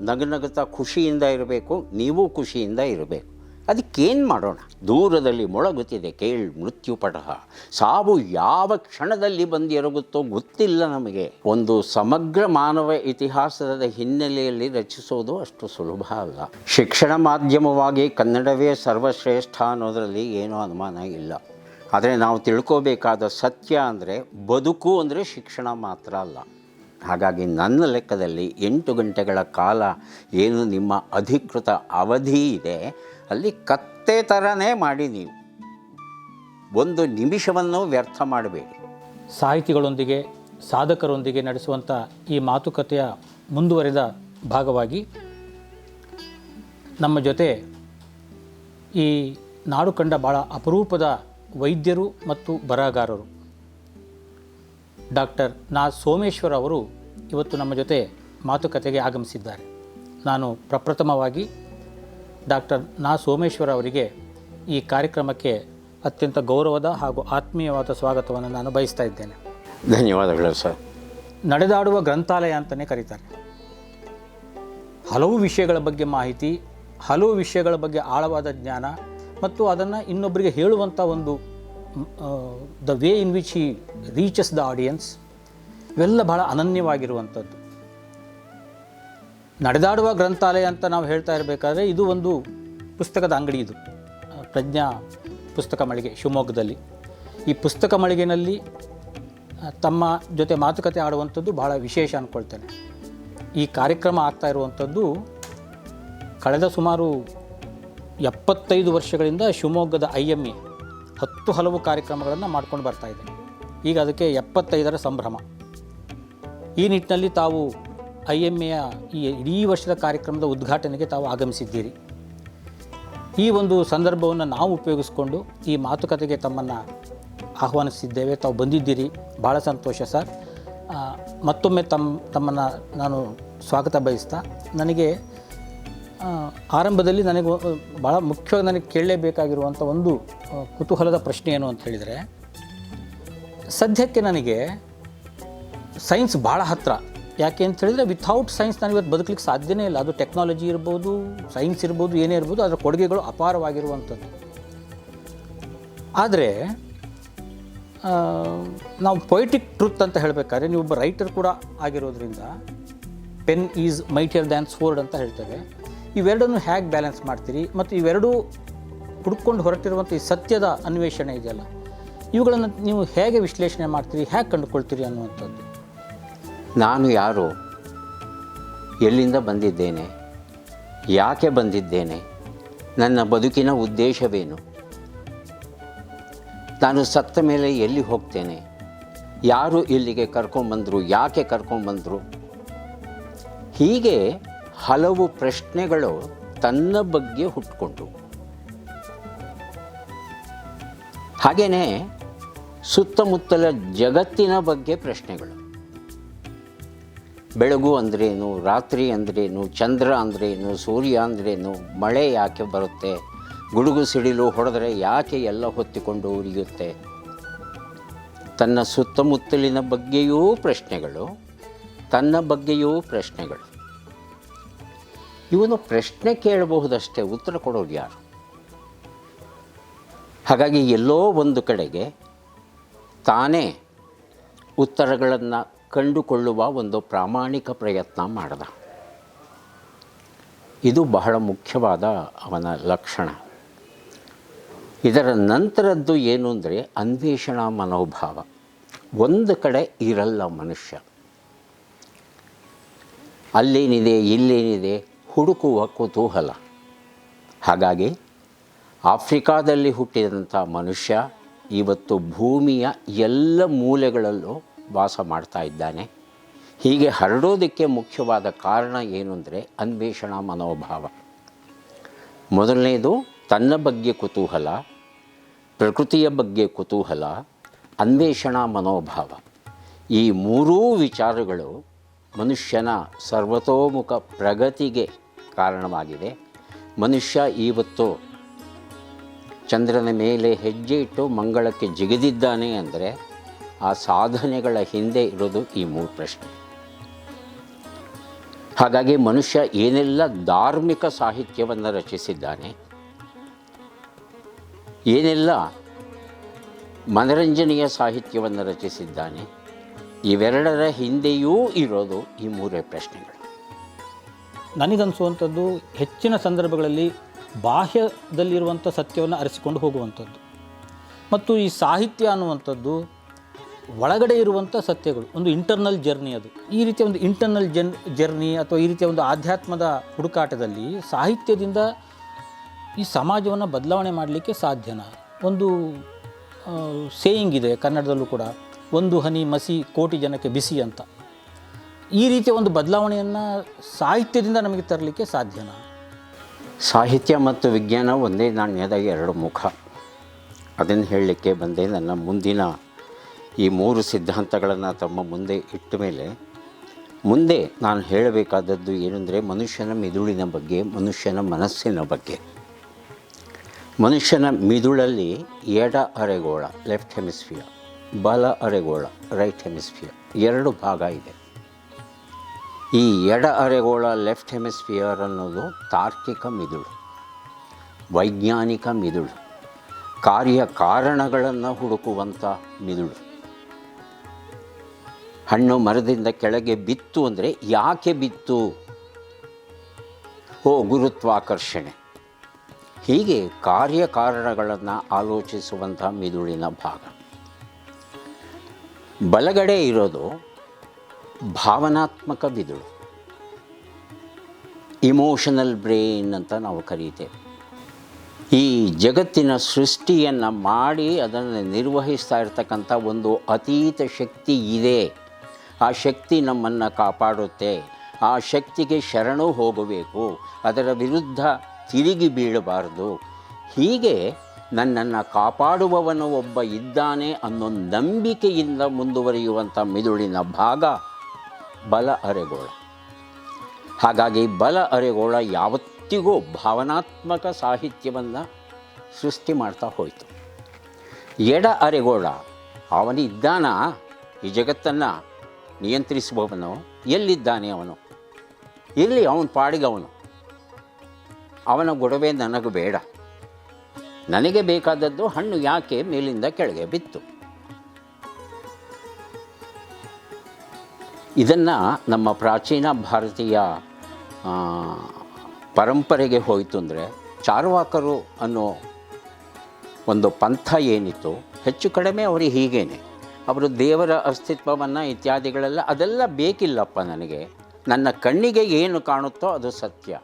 ನಗನಗುತ್ತಾ ಖುಷಿಯಿಂದ ಇರಬೇಕು, ನೀವು ಖುಷಿಯಿಂದ ಇರಬೇಕು. ಅದಕ್ಕೇನು ಮಾಡೋಣ? ದೂರದಲ್ಲಿ ಮೊಳಗುತ್ತಿದೆ ಕೇಳ್ ಮೃತ್ಯುಪಟಹ ಸಾವು ಯಾವ ಕ್ಷಣದಲ್ಲಿ ಬಂದಿರಗುತ್ತೋ ಗೊತ್ತಿಲ್ಲ ನಮಗೆ. ಒಂದು ಸಮಗ್ರ ಮಾನವ ಇತಿಹಾಸದ ಹಿನ್ನೆಲೆಯಲ್ಲಿ ರಚಿಸೋದು ಅಷ್ಟು ಸುಲಭ ಅಲ್ಲ. ಶಿಕ್ಷಣ ಮಾಧ್ಯಮವಾಗಿ ಕನ್ನಡವೇ ಸರ್ವಶ್ರೇಷ್ಠ ಅನ್ನೋದರಲ್ಲಿ ಏನೂ ಅನುಮಾನ ಇಲ್ಲ. ಆದರೆ ನಾವು ತಿಳ್ಕೋಬೇಕಾದ ಸತ್ಯ ಅಂದರೆ ಬದುಕು ಅಂದರೆ ಶಿಕ್ಷಣ ಮಾತ್ರ ಅಲ್ಲ. ಹಾಗಾಗಿ ನನ್ನ ಲೆಕ್ಕದಲ್ಲಿ ಎಂಟು ಗಂಟೆಗಳ ಕಾಲ ಏನು ನಿಮ್ಮ ಅಧಿಕೃತ ಅವಧಿ ಇದೆ, ಅಲ್ಲಿ ಕತ್ತೆ ಥರನೇ ಮಾಡಿ ನೀವು. ಒಂದು ನಿಮಿಷವನ್ನು ವ್ಯರ್ಥ ಮಾಡಬೇಡಿ. ಸಾಹಿತಿಗಳೊಂದಿಗೆ, ಸಾಧಕರೊಂದಿಗೆ ನಡೆಸುವಂಥ ಈ ಮಾತುಕತೆಯ ಮುಂದುವರೆದ ಭಾಗವಾಗಿ ನಮ್ಮ ಜೊತೆ ಈ ನಾಡು ಕಂಡ ಭಾಳ ಅಪರೂಪದ ವೈದ್ಯರು ಮತ್ತು ಬರಹಗಾರರು ಡಾಕ್ಟರ್ ನಾ ಸೋಮೇಶ್ವರ್ ಅವರು ಇವತ್ತು ನಮ್ಮ ಜೊತೆ ಮಾತುಕತೆಗೆ ಆಗಮಿಸಿದ್ದಾರೆ. ನಾನು ಪ್ರಪ್ರಥಮವಾಗಿ ಡಾಕ್ಟರ್ ನಾ ಸೋಮೇಶ್ವರ ಅವರಿಗೆ ಈ ಕಾರ್ಯಕ್ರಮಕ್ಕೆ ಅತ್ಯಂತ ಗೌರವದ ಹಾಗೂ ಆತ್ಮೀಯವಾದ ಸ್ವಾಗತವನ್ನು ನಾನು ಬಯಸ್ತಾ ಇದ್ದೇನೆ. ಧನ್ಯವಾದಗಳು ಸರ್. ನಡೆದಾಡುವ ಗ್ರಂಥಾಲಯ ಅಂತಲೇ ಕರೀತಾರೆ. ಹಲವು ವಿಷಯಗಳ ಬಗ್ಗೆ ಮಾಹಿತಿ ಹಲವು ವಿಷಯಗಳ ಬಗ್ಗೆ ಆಳವಾದ ಜ್ಞಾನ ಮತ್ತು ಅದನ್ನು ಇನ್ನೊಬ್ಬರಿಗೆ ಹೇಳುವಂಥ ಒಂದು the way in which he reaches the audience ಇವೆಲ್ಲ ಬಹಳ ಅನನ್ಯವಾಗಿರುವಂಥದ್ದು. ನಡೆದಾಡುವ ಗ್ರಂಥಾಲಯ ಅಂತ ನಾವು ಹೇಳ್ತಾ ಇರಬೇಕಾದ್ರೆ ಇದು ಒಂದು ಪುಸ್ತಕದ ಅಂಗಡಿ ಇದು. ಪ್ರಜ್ಞಾ ಪುಸ್ತಕ ಮಳಿಗೆ, ಶಿವಮೊಗ್ಗದಲ್ಲಿ. ಈ ಪುಸ್ತಕ ಮಳಿಗೆನಲ್ಲಿ ತಮ್ಮ ಜೊತೆ ಮಾತುಕತೆ ಆಡುವಂಥದ್ದು ಬಹಳ ವಿಶೇಷ ಅಂದ್ಕೊಳ್ತೇನೆ ಈ ಕಾರ್ಯಕ್ರಮ ಆಗ್ತಾ ಇರುವಂಥದ್ದು ಕಳೆದ ಸುಮಾರು ಎಪ್ಪತ್ತೈದು ವರ್ಷಗಳಿಂದ ಶಿವಮೊಗ್ಗದ ಐ ಎಂ ಎ ಹತ್ತು ಹಲವು ಕಾರ್ಯಕ್ರಮಗಳನ್ನು ಮಾಡ್ಕೊಂಡು ಬರ್ತಾ ಇದೆ ಈಗ ಅದಕ್ಕೆ ಎಪ್ಪತ್ತೈದರ ಸಂಭ್ರಮ. ಈ ನಿಟ್ಟಿನಲ್ಲಿ ತಾವು ಐ ಎಂ ಎಯ ಈ ಇಡೀ ವರ್ಷದ ಕಾರ್ಯಕ್ರಮದ ಉದ್ಘಾಟನೆಗೆ ತಾವು ಆಗಮಿಸಿದ್ದೀರಿ. ಈ ಒಂದು ಸಂದರ್ಭವನ್ನು ನಾವು ಉಪಯೋಗಿಸ್ಕೊಂಡು ಈ ಮಾತುಕತೆಗೆ ತಮ್ಮನ್ನು ಆಹ್ವಾನಿಸಿದ್ದೇವೆ. ತಾವು ಬಂದಿದ್ದೀರಿ. ಭಾಳ ಸಂತೋಷ ಸರ್. ಮತ್ತೊಮ್ಮೆ ತಮ್ಮ ತಮ್ಮನ್ನು ನಾನು ಸ್ವಾಗತ ಬಯಸ್ತಾ, ನನಗೆ ಆರಂಭದಲ್ಲಿ ನನಗೆ ಭಾಳ ಮುಖ್ಯವಾಗಿ ನನಗೆ ಕೇಳಲೇಬೇಕಾಗಿರುವಂಥ ಒಂದು ಕುತೂಹಲದ ಪ್ರಶ್ನೆ ಏನು ಅಂತ ಹೇಳಿದರೆ, ಸದ್ಯಕ್ಕೆ ನನಗೆ ಸೈನ್ಸ್ ಭಾಳ ಹತ್ತಿರ ಯಾಕೆ ಅಂತ ಹೇಳಿದರೆ ವಿಥೌಟ್ ಸೈನ್ಸ್ ನಾನು ಇವತ್ತು ಬದುಕಲಿಕ್ಕೆ ಸಾಧ್ಯನೇ ಇಲ್ಲ. ಅದು ಟೆಕ್ನಾಲಜಿ ಇರ್ಬೋದು ಸೈನ್ಸ್ ಇರ್ಬೋದು, ಏನೇ ಇರ್ಬೋದು, ಅದರ ಕೊಡುಗೆಗಳು ಅಪಾರವಾಗಿರುವಂಥದ್ದು. ಆದರೆ ನಾವು ಪೊಯಿಟಿಕ್ ಟ್ರೂತ್ ಅಂತ ಹೇಳಬೇಕಾದ್ರೆ ಒಬ್ಬ ರೈಟರ್ ಕೂಡ ಆಗಿರೋದ್ರಿಂದ pen is mightier than sword ಅಂತ ಹೇಳ್ತೇವೆ. ಇವೆರಡನ್ನು ಹೇಗೆ ಬ್ಯಾಲೆನ್ಸ್ ಮಾಡ್ತೀರಿ? ಮತ್ತು ಇವೆರಡೂ ಹುಡ್ಕೊಂಡು ಹೊರಟಿರುವಂಥ ಈ ಸತ್ಯದ ಅನ್ವೇಷಣೆ ಇದೆಯಲ್ಲ, ಇವುಗಳನ್ನು ನೀವು ಹೇಗೆ ವಿಶ್ಲೇಷಣೆ ಮಾಡ್ತೀರಿ? ಹೇಗೆ ಕಂಡುಕೊಳ್ತೀರಿ ಅನ್ನುವಂಥದ್ದು. ನಾನು ಯಾರು? ಎಲ್ಲಿಂದ ಬಂದಿದ್ದೇನೆ? ಯಾಕೆ ಬಂದಿದ್ದೇನೆ? ನನ್ನ ಬದುಕಿನ ಉದ್ದೇಶವೇನು? ನಾನು ಸತ್ತ ಮೇಲೆ ಎಲ್ಲಿ ಹೋಗ್ತೇನೆ? ಯಾರು ಇಲ್ಲಿಗೆ ಕರ್ಕೊಂಬಂದರು? ಯಾಕೆ ಕರ್ಕೊಂಬಂದರು? ಹೀಗೆ ಹಲವು ಪ್ರಶ್ನೆಗಳು ತನ್ನ ಬಗ್ಗೆ ಹುಟ್ಕೊಂಡು. ಹಾಗೆಯೇ ಸುತ್ತಮುತ್ತಲ ಜಗತ್ತಿನ ಬಗ್ಗೆ ಪ್ರಶ್ನೆಗಳು. ಬೆಳಗು ಅಂದ್ರೇನು, ರಾತ್ರಿ ಅಂದ್ರೇನು, ಚಂದ್ರ ಅಂದ್ರೇನು, ಸೂರ್ಯ ಅಂದ್ರೇನು, ಮಳೆ ಯಾಕೆ ಬರುತ್ತೆ, ಗುಡುಗು ಸಿಡಿಲು ಹೊಡೆದ್ರೆ ಯಾಕೆ ಎಲ್ಲ ಹೊತ್ತಿಕೊಂಡು ಉರಿಯುತ್ತೆ, ತನ್ನ ಸುತ್ತಮುತ್ತಲಿನ ಬಗ್ಗೆಯೂ ಪ್ರಶ್ನೆಗಳು, ತನ್ನ ಬಗ್ಗೆಯೂ ಪ್ರಶ್ನೆಗಳು. ಇವನು ಪ್ರಶ್ನೆ ಕೇಳಬಹುದಷ್ಟೇ ಉತ್ತರ ಕೊಡೋರು ಯಾರು? ಹಾಗಾಗಿ ಎಲ್ಲೋ ಒಂದು ಕಡೆಗೆ ತಾನೇ ಉತ್ತರಗಳನ್ನು ಕಂಡುಕೊಳ್ಳುವ ಒಂದು ಪ್ರಾಮಾಣಿಕ ಪ್ರಯತ್ನ ಮಾಡಿದ. ಇದು ಬಹಳ ಮುಖ್ಯವಾದ ಅವನ ಲಕ್ಷಣ. ಇದರ ನಂತರದ್ದು ಏನು ಅಂದರೆ ಅನ್ವೇಷಣಾ ಮನೋಭಾವ. ಒಂದು ಕಡೆ ಇರಲ್ಲ ಮನುಷ್ಯ. ಅಲ್ಲೇನಿದೆ, ಇಲ್ಲೇನಿದೆ ಹುಡುಕುವ ಕುತೂಹಲ. ಹಾಗಾಗಿ ಆಫ್ರಿಕಾದಲ್ಲಿ ಹುಟ್ಟಿದಂಥ ಮನುಷ್ಯ ಇವತ್ತು ಭೂಮಿಯ ಎಲ್ಲ ಮೂಲೆಗಳಲ್ಲೂ ವಾಸ ಮಾಡ್ತಾ ಇದ್ದಾನೆ. ಹೀಗೆ ಹರಡೋದಕ್ಕೆ ಮುಖ್ಯವಾದ ಕಾರಣ ಏನು ಅಂದರೆ ಅನ್ವೇಷಣಾ ಮನೋಭಾವ. ಮೊದಲನೇದು ತನ್ನ ಬಗ್ಗೆ ಕುತೂಹಲ, ಪ್ರಕೃತಿಯ ಬಗ್ಗೆ ಕುತೂಹಲ, ಅನ್ವೇಷಣಾ ಮನೋಭಾವ. ಈ ಮೂರೂ ವಿಚಾರಗಳು ಮನುಷ್ಯನ ಸರ್ವತೋಮುಖ ಪ್ರಗತಿಗೆ ಕಾರಣವಾಗಿದೆ. ಮನುಷ್ಯ ಇವತ್ತು ಚಂದ್ರನ ಮೇಲೆ ಹೆಜ್ಜೆ ಇಟ್ಟು ಮಂಗಳಕ್ಕೆ ಜಿಗಿದಿದ್ದಾನೆ ಅಂದರೆ ಆ ಸಾಧನೆಗಳ ಹಿಂದೆ ಇರೋದು ಈ ಮೂರು ಪ್ರಶ್ನೆ. ಹಾಗಾಗಿ ಮನುಷ್ಯ ಏನೆಲ್ಲ ಧಾರ್ಮಿಕ ಸಾಹಿತ್ಯವನ್ನು ರಚಿಸಿದ್ದಾನೆ, ಏನೆಲ್ಲ ಮನರಂಜನೆಯ ಸಾಹಿತ್ಯವನ್ನು ರಚಿಸಿದ್ದಾನೆ, ಇವೆರಡರ ಹಿಂದೆಯೂ ಇರೋದು ಈ ಮೂರೇ ಪ್ರಶ್ನೆಗಳು. ನನಗನ್ಸುವಂಥದ್ದು ಹೆಚ್ಚಿನ ಸಂದರ್ಭಗಳಲ್ಲಿ ಬಾಹ್ಯದಲ್ಲಿರುವಂಥ ಸತ್ಯವನ್ನು ಅರಿಸಿಕೊಂಡು ಹೋಗುವಂಥದ್ದು. ಮತ್ತು ಈ ಸಾಹಿತ್ಯ ಅನ್ನುವಂಥದ್ದು ಒಳಗಡೆ ಇರುವಂಥ ಸತ್ಯಗಳು, ಒಂದು ಇಂಟರ್ನಲ್ ಜರ್ನಿ ಅದು. ಈ ರೀತಿಯ ಒಂದು ಇಂಟರ್ನಲ್ ಜನ್ ಜರ್ನಿ ಅಥವಾ ಈ ರೀತಿಯ ಒಂದು ಆಧ್ಯಾತ್ಮದ ಹುಡುಕಾಟದಲ್ಲಿ ಸಾಹಿತ್ಯದಿಂದ ಈ ಸಮಾಜವನ್ನು ಬದಲಾವಣೆ ಮಾಡಲಿಕ್ಕೆ ಸಾಧ್ಯನಾ. ಒಂದು ಸೇಯಿಂಗ್ ಇದೆ ಕನ್ನಡದಲ್ಲೂ ಕೂಡ. ಒಂದು ಹನಿ ಮಸಿ ಕೋಟಿ ಜನಕ್ಕೆ ಬಿಸಿ ಅಂತ. ಈ ರೀತಿಯ ಒಂದು ಬದಲಾವಣೆಯನ್ನು ಸಾಹಿತ್ಯದಿಂದ ನಮಗೆ ತರಲಿಕ್ಕೆ ಸಾಧ್ಯನಾ? ಸಾಹಿತ್ಯ ಮತ್ತು ವಿಜ್ಞಾನ ಒಂದೇ ನಾಣ್ಯದ ಎರಡು ಮುಖ. ಅದನ್ನು ಹೇಳಲಿಕ್ಕೆ ಬಂದೆ. ನನ್ನ ಮುಂದಿನ ಈ ಮೂರು ಸಿದ್ಧಾಂತಗಳನ್ನು ತಮ್ಮ ಮುಂದೆ ಇಟ್ಟ ಮೇಲೆ ಮುಂದೆ ನಾನು ಹೇಳಬೇಕಾದದ್ದು ಏನೆಂದರೆ ಮನುಷ್ಯನ ಮಿದುಳಿನ ಬಗ್ಗೆ, ಮನುಷ್ಯನ ಮನಸ್ಸಿನ ಬಗ್ಗೆ. ಮನುಷ್ಯನ ಮಿದುಳಲ್ಲಿ ಎಡ ಅರೆಗೋಳ ಲೆಫ್ಟ್ ಹೆಮಿಸ್ಫಿಯರ್ ಬಲ ಅರೆಗೋಳ ರೈಟ್ ಹೆಮಿಸ್ಫಿಯರ್ ಎರಡು ಭಾಗ ಇದೆ. ಈ ಎಡ ಅರೆಗೋಳ ಲೆಫ್ಟ್ ಹೆಮಿಸ್ಫಿಯರ್ ಅನ್ನೋದು ತಾರ್ಕಿಕ ಮಿದುಳು, ವೈಜ್ಞಾನಿಕ ಮಿದುಳು, ಕಾರ್ಯ ಕಾರಣಗಳನ್ನು ಹುಡುಕುವಂಥ ಮಿದುಳು. ಹಣ್ಣು ಮರದಿಂದ ಕೆಳಗೆ ಬಿತ್ತು ಅಂದರೆ ಯಾಕೆ ಬಿತ್ತು? ಓ, ಗುರುತ್ವಾಕರ್ಷಣೆ. ಹೀಗೆ ಕಾರ್ಯಕಾರಣಗಳನ್ನು ಆಲೋಚಿಸುವಂಥ ಮಿದುಳಿನ ಭಾಗ. ಬಲಗಡೆ ಇರೋದು ಭಾವನಾತ್ಮಕ ಮಿದುಳು ಇಮೋಷನಲ್ ಬ್ರೈನ್ ಅಂತ ನಾವು ಕರೀತೇವೆ. ಈ ಜಗತ್ತಿನ ಸೃಷ್ಟಿಯನ್ನು ಮಾಡಿ ಅದನ್ನು ನಿರ್ವಹಿಸ್ತಾ ಇರ್ತಕ್ಕಂಥ ಒಂದು ಅತೀತ ಶಕ್ತಿ ಇದೆ. ಆ ಶಕ್ತಿ ನಮ್ಮನ್ನು ಕಾಪಾಡುತ್ತೆ. ಆ ಶಕ್ತಿಗೆ ಶರಣು ಹೋಗಬೇಕು. ಅದರ ವಿರುದ್ಧ ತಿರುಗಿ ಬೀಳಬಾರದು. ಹೀಗೆ ನನ್ನನ್ನು ಕಾಪಾಡುವವನು ಒಬ್ಬ ಇದ್ದಾನೆ ಅನ್ನೋ ನಂಬಿಕೆಯಿಂದ ಮುಂದುವರಿಯುವಂಥ ಮಿದುಳಿನ ಭಾಗ ಬಲ ಅರೆಗೋಳ. ಹಾಗಾಗಿ ಬಲ ಅರೆಗೋಳ ಯಾವತ್ತಿಗೂ ಭಾವನಾತ್ಮಕ ಸಾಹಿತ್ಯವನ್ನು ಸೃಷ್ಟಿ ಮಾಡ್ತಾ ಹೋಯಿತು. ಎಡ ಅರೆಗೋಳ ಅವನಿದ್ದಾನ ಈ ಜಗತ್ತನ್ನು ನಿಯಂತ್ರಿಸುವವನು, ಎಲ್ಲಿದ್ದಾನೆ ಅವನು? ಇರಲಿ ಅವನು ಪಾಡಿಗವನು ಅವನ ಗೊಡವೆ ನನಗೂ ಬೇಡ. ನನಗೆ ಬೇಕಾದದ್ದು ಹಣ್ಣು ಯಾಕೆ ಮೇಲಿಂದ ಕೆಳಗೆ ಬಿತ್ತು? ಇದನ್ನು ನಮ್ಮ ಪ್ರಾಚೀನ ಭಾರತೀಯ ಪರಂಪರೆಗೆ ಹೋಯಿತು ಅಂದರೆ ಚಾರ್ವಾಕರು ಅನ್ನೋ ಒಂದು ಪಂಥ ಏನಿತ್ತು, ಹೆಚ್ಚು ಕಡಿಮೆ ಅವರು ಹೀಗೇನೆ. ಅವರು ದೇವರ ಅಸ್ತಿತ್ವವನ್ನು ಇತ್ಯಾದಿಗಳೆಲ್ಲ ಅದೆಲ್ಲ ಬೇಕಿಲ್ಲಪ್ಪ ನನಗೆ. ನನ್ನ ಕಣ್ಣಿಗೆ ಏನು ಕಾಣುತ್ತೋ ಅದು ಸತ್ಯ.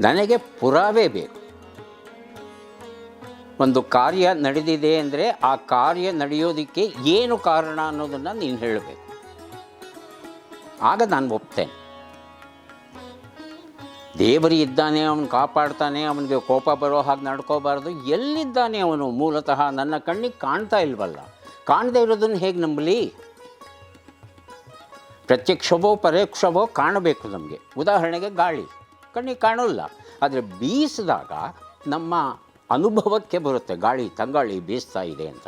ನನಗೆ ಪುರಾವೆ ಬೇಕು. ಒಂದು ಕಾರ್ಯ ನಡೆದಿದೆ ಅಂದರೆ ಆ ಕಾರ್ಯ ನಡೆಯೋದಕ್ಕೆ ಏನು ಕಾರಣ ಅನ್ನೋದನ್ನು ನೀನು ಹೇಳಬೇಕು. ಆಗ ನಾನು ಒಪ್ತೇನೆ. ದೇವರು ಇದ್ದಾನೆ, ಅವನು ಕಾಪಾಡ್ತಾನೆ, ಅವನಿಗೆ ಕೋಪ ಬರೋ ಹಾಗೆ ನಡ್ಕೋಬಾರ್ದು. ಎಲ್ಲಿದ್ದಾನೆ ಅವನು? ಮೂಲತಃ ನನ್ನ ಕಣ್ಣಿಗೆ ಕಾಣ್ತಾ ಇಲ್ವಲ್ಲ? ಕಾಣದೇ ಇರೋದನ್ನು ಹೇಗೆ ನಂಬಲಿ? ಪ್ರತ್ಯಕ್ಷವೋ, ಪರೋಕ್ಷವೋ ಕಾಣಬೇಕು ನಮಗೆ. ಉದಾಹರಣೆಗೆ ಗಾಳಿ. ಕಣ್ಣಿಗೆ ಕಾಣೋಲ್ಲ. ಆದರೆ ಬೀಸಿದಾಗ ನಮ್ಮ ಅನುಭವಕ್ಕೆ ಬರುತ್ತೆ. ಗಾಳಿ ತಂಗಾಳಿ ಬೀಸ್ತಾ ಇದೆ ಅಂತ.